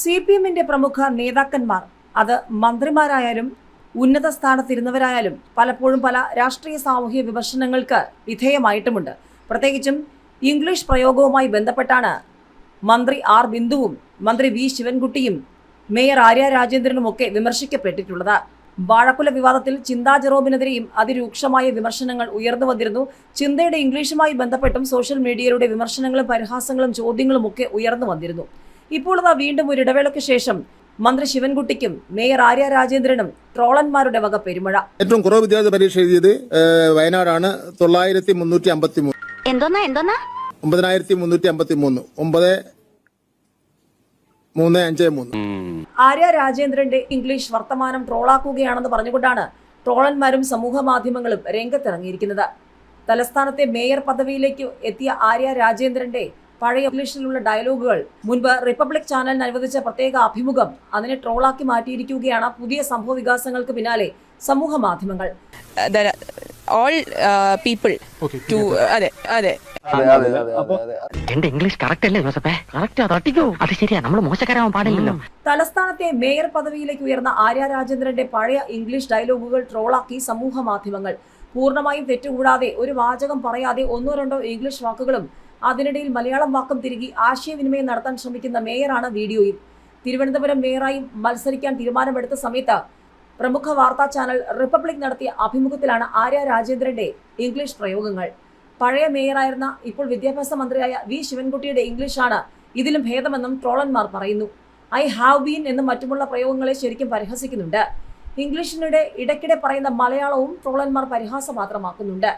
C P എമ്മിന്റെ പ്രമുഖ നേതാക്കന്മാർ അത് മന്ത്രിമാരായാലും ഉന്നത സ്ഥാനത്തിരുന്നവരായാലും പലപ്പോഴും പല രാഷ്ട്രീയ സാമൂഹ്യ വിമർശനങ്ങൾക്ക് വിധേയമായിട്ടുമുണ്ട്. പ്രത്യേകിച്ചും ഇംഗ്ലീഷ് പ്രയോഗവുമായി ബന്ധപ്പെട്ടാണ് മന്ത്രി ആർ ബിന്ദുവും മന്ത്രി വി ശിവൻകുട്ടിയും മേയർ ആര്യ രാജേന്ദ്രനുമൊക്കെ വിമർശിക്കപ്പെട്ടിട്ടുള്ളത്. വാഴക്കുല വിവാദത്തിൽ ചിന്താ ജെറോബിനെതിരെയും അതിരൂക്ഷമായ വിമർശനങ്ങൾ ഉയർന്നു വന്നിരുന്നു. ചിന്തയുടെ ഇംഗ്ലീഷുമായി ബന്ധപ്പെട്ടും സോഷ്യൽ മീഡിയയിലൂടെ വിമർശനങ്ങളും പരിഹാസങ്ങളും ചോദ്യങ്ങളും ഒക്കെ ഉയർന്നു വന്നിരുന്നു. ഇപ്പോൾ അതാ വീണ്ടും ഒരു ഇടവേളയ്ക്ക് ശേഷം മന്ത്രി ശിവൻകുട്ടിക്കും മേയർ ആര്യ രാജേന്ദ്രനും ട്രോളന്മാരുടെ വക പെരുമഴ. ഏറ്റവും കുറവ് വിദ്യാർത്ഥി പരീക്ഷ എഴുതിയത് വയനാടാണ്. തൊള്ളായിരത്തി മുന്നൂറ്റി അമ്പത്തി മൂന്ന് എന്തോന്നാ എന്തോന്നാ? ഒമ്പതിനായിരത്തി മുന്നൂറ്റി അമ്പത്തി മൂന്ന് ഒമ്പത് മൂന്ന് അഞ്ച് മൂന്ന്. ആര്യ രാജേന്ദ്രന്റെ ഇംഗ്ലീഷ് വർത്തമാനം ട്രോളാക്കുകയാണെന്ന് പറഞ്ഞുകൊണ്ടാണ് ട്രോളന്മാരും സമൂഹ മാധ്യമങ്ങളും രംഗത്തിറങ്ങിയിരിക്കുന്നത്. തലസ്ഥാനത്തെ മേയർ പദവിയിലേക്ക് എത്തിയ ആര്യ രാജേന്ദ്രന്റെ പഴയ ഇംഗ്ലീഷിലുള്ള ഡയലോഗുകൾ. മുൻപ് റിപ്പബ്ലിക് ചാനലിന് അനുവദിച്ച പ്രത്യേക അഭിമുഖം. അതിനെ ട്രോളാക്കി മാറ്റിയിരിക്കുകയാണ് പുതിയ സംഭവ വികാസങ്ങൾക്ക് പിന്നാലെ സമൂഹ മാധ്യമങ്ങൾ. that all people to അതെ അതെ. എന്റെ ഇംഗ്ലീഷ് കറക്റ്റ് അല്ലേ ജോസഫേ കറക്റ്റ് തട്ടിക്കോ? അത് ശരിയാ നമ്മൾ മോശക്കാരാവാൻ പാടില്ലല്ലോ. തലസ്ഥാനത്തെ മേയർ പദവിയിലേക്ക് ഉയർന്ന ആര്യ രാജേന്ദ്രന്റെ പഴയ ഇംഗ്ലീഷ് ഡയലോഗുകൾ ട്രോളാക്കി സമൂഹ മാധ്യമങ്ങൾ. പൂർണമായും തെറ്റുകൂടാതെ ഒരു വാചകം പറയാതെ ഒന്നോ രണ്ടോ ഇംഗ്ലീഷ് വാക്കുകളും അതിനിടയിൽ മലയാളം വാക്കം തിരികെ ആശയവിനിമയം നടത്താൻ ശ്രമിക്കുന്ന മേയറാണ് വീഡിയോയിൽ. തിരുവനന്തപുരം മേയറായി മത്സരിക്കാൻ തീരുമാനമെടുത്ത സമയത്ത് പ്രമുഖ വാർത്താ ചാനൽ റിപ്പബ്ലിക് നടത്തിയ അഭിമുഖത്തിലാണ് ആര്യ രാജേന്ദ്രന്റെ ഇംഗ്ലീഷ് പ്രയോഗങ്ങൾ. പഴയ മേയറായിരുന്ന ഇപ്പോൾ വിദ്യാഭ്യാസ മന്ത്രിയായ വി ശിവൻകുട്ടിയുടെ ഇംഗ്ലീഷാണ് ഇതിലും ഭേദമെന്നും ട്രോളന്മാർ പറയുന്നു. ഐ ഹാവ് ബീൻ എന്നും മറ്റുമുള്ള പ്രയോഗങ്ങളെ ശരിക്കും പരിഹസിക്കുന്നുണ്ട്. ഇംഗ്ലീഷിനിടെ ഇടയ്ക്കിടെ പറയുന്ന മലയാളവും ട്രോളന്മാർ പരിഹാസപാത്രമാക്കുന്നുണ്ട്